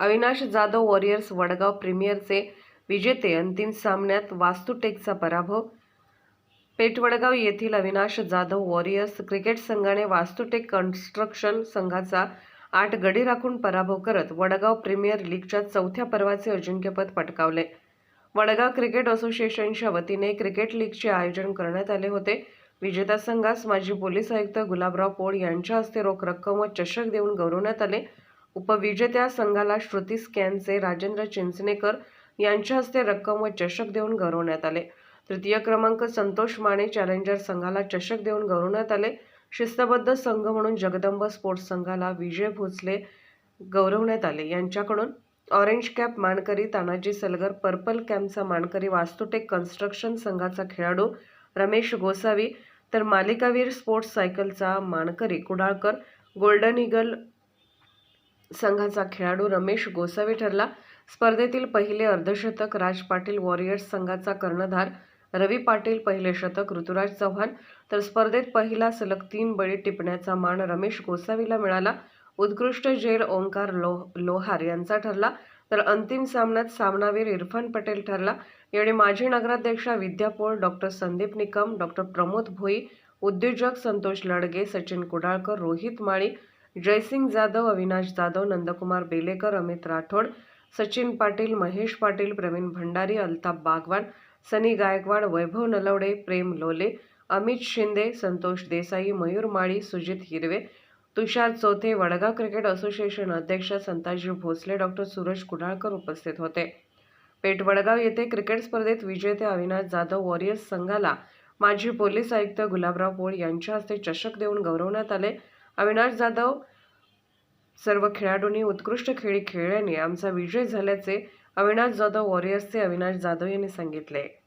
Avinash Jadhav warriors Vadgaon प्रीमियरचे विजेते अंतिम सामन्यात वास्तुटेकचा पराभव. पेटवडगाव येथील अविनाश जाधव वॉरियर्स क्रिकेट संघाने वास्तुटेक कन्स्ट्रक्शन संघाचा आठ गडी राखून पराभव करत वडगाव प्रीमियर लीगच्या चौथ्या पर्वाचे अजिंक्यपद पटकावले. वडगाव क्रिकेट असोसिएशनच्या वतीने क्रिकेट लीगचे आयोजन करण्यात आले होते. विजेता संघास माजी पोलीस आयुक्त गुलाबराव पोळ यांच्या हस्ते रोख रक्कम व चषक देऊन गौरवण्यात आले. उपविजेत्या संघाला श्रुती स्कॅनचे राजेंद्र चिंचणेकर यांच्या हस्ते रक्कम व चषक देऊन गौरवण्यात आले. तृतीय क्रमांक संतोष माने चॅलेंजर संघाला चषक देऊन गौरवण्यात आले. शिस्तबद्ध संघ म्हणून जगदंब स्पोर्ट्स संघाला विजय भोसले गौरवण्यात आले. यांच्याकडून ऑरेंज कॅप मानकरी तानाजी सलगर पर्पल कॅम्पचा मानकरी वास्तुटेक कन्स्ट्रक्शन संघाचा खेळाडू रमेश गोसावी तर मालिकावीर स्पोर्ट्स सायकलचा मानकरी कुडाळकर गोल्डन इगल संघाचा खेळाडू रमेश गोसावी ठरला. स्पर्धेतील पहिले अर्धशतक राज पाटील वॉरियर्स संघाचा कर्णधार रवी पाटील पहिले शतक ऋतुराज चव्हाण. तर स्पर्धेत पहिला सलग तीन बळी टिपण्याचा मान रमेश गोसावीला मिळाला. उत्कृष्ट जेल ओंकार लो लोहार यांचा ठरला. तर अंतिम सामन्यात सामनावीर इरफान पटेल ठरला. यावेळी माजी नगराध्यक्षा विद्या पोळ डॉक्टर संदीप निकम डॉक्टर प्रमोद भोई उद्योजक संतोष लडगे सचिन कुडाळकर रोहित माळी जयसिंग जाधव अविनाश जाधव नंदकुमार बेलेकर अमित राठोड सचिन पाटील महेश पाटील प्रवीण भंडारी अल्ताफ बागवान सनी गायकवाड वैभव नलवडे प्रेम लोले अमित शिंदे संतोष देसाई मयूर माळी सुजित हिरवे तुषार चौथे वडगाव क्रिकेट असोसिएशन अध्यक्ष संताजी भोसले डॉक्टर सुरज कुडाळकर उपस्थित होते. पेठ वडगाव येथे क्रिकेट स्पर्धेत विजेते अविनाश जाधव वॉरियर्स संघाला माजी पोलीस आयुक्त गुलाबराव पोळ यांच्या हस्ते चषक देऊन गौरवण्यात आले. अविनाश जाधव सर्व खेळाडूंनी उत्कृष्ट खेळी खेळल्याने आमचा विजय झाल्याचे अविनाश जाधव वॉरियर्सचे अविनाश जाधव यांनी सांगितले.